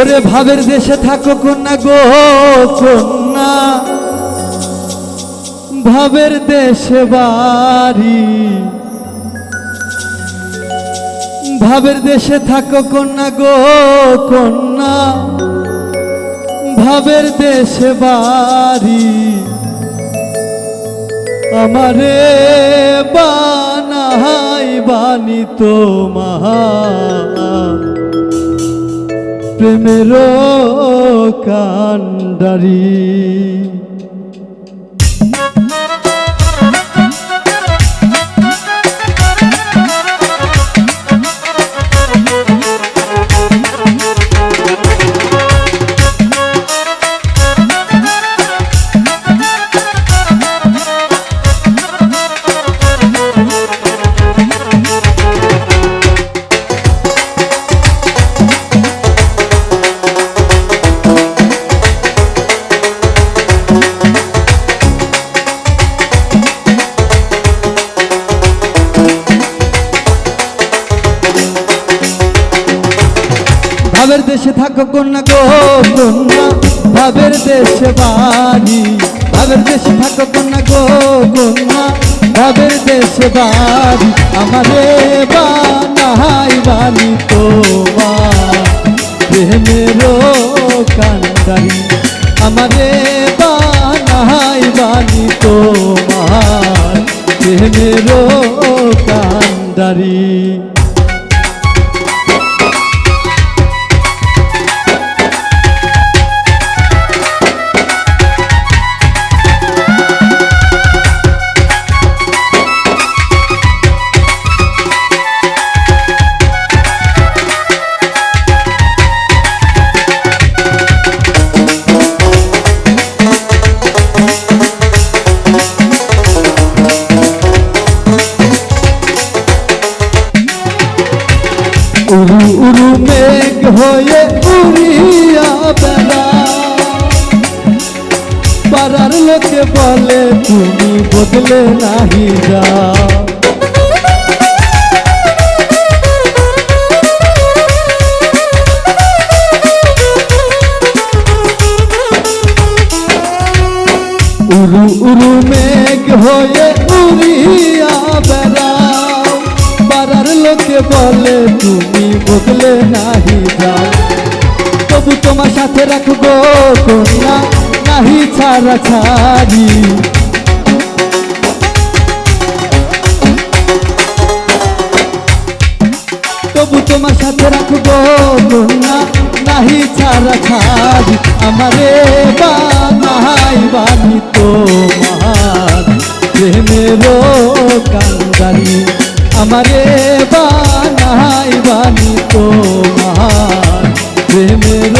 ওরে ভাবের দেশে থাকো কন্যা গো, কন্যা। ভাবের দেশে বাড়ি। ভাবের দেশে থাকো কন্যা গো, কন্যা। ভাবের দেশে বাড়ি। আমারে বানাই বানি তোমার। প্রেমের কান্ডারি। ভাবের দেশে থাকো কন্যা গো, কন্যা। ভাবের দেশে বাড়ি। ভাবের দেশে থাকো কন্যা গো, কন্যা। ভাবের দেশে বাড়ি। আমারে বানাই আমারে বানাই কান্ডারি হয়ে উড়িয়া বেড়া পাড়ার লোকে বলে তুমি বদলে নাহি যা উরু উরু মেঘ হয়ে তুমি নাহি তবু তোমার সাথে রাখব কন্যা নাহি ছাড়া ছাড়ি। তবু তোমার সাথে রাখব কন্যা নাহি ছাড়া ছাড়ি। আমারে বানাই বানি তোমার। প্রেমের কান্দারি আমারে বানাই বানি তোমার প্রেমের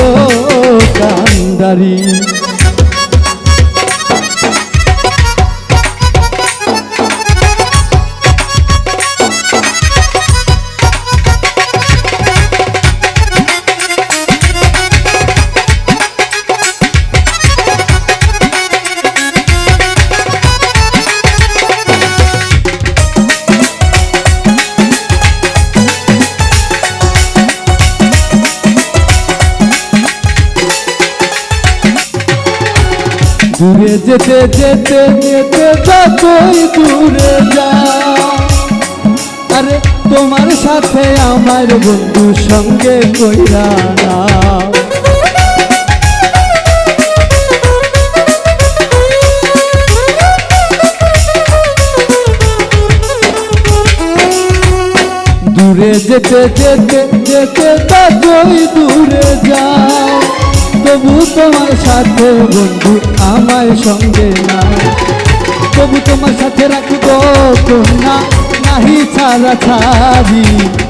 কান্দারি দূরে যেতে যেতে যেতে যতই দূরে যা আরে তোমার সাথে আমার বন্ধু সঙ্গে কইরা না দূরে যেতে যেতে যেতে যতই দূরে তবু তোমার সাথে বন্ধু আমার সঙ্গে না তবু তোমার সাথে রাখব না নাহি ছাড়া ছাড়ি।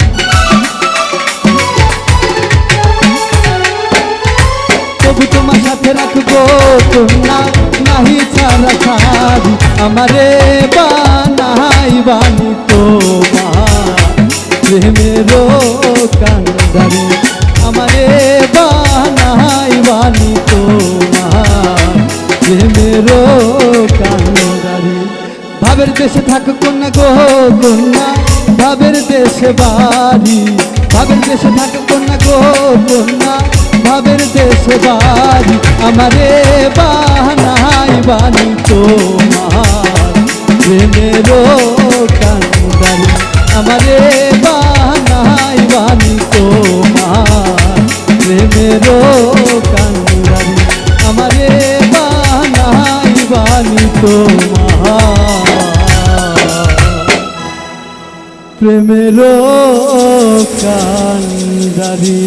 প্রেমের কান্দারি ভাবের দেশে থাকো কন্যা গো, কন্যা। ভাবের দেশে বাড়ি। ভাবের দেশে থাকো কন্যা গো, কন্যা। ভাবের দেশে বাড়ি। আমারে বাহানাই বানি তোমার। প্রেমেরও কান্দারি আমারে তোমার প্রেমেরও কান্দারি।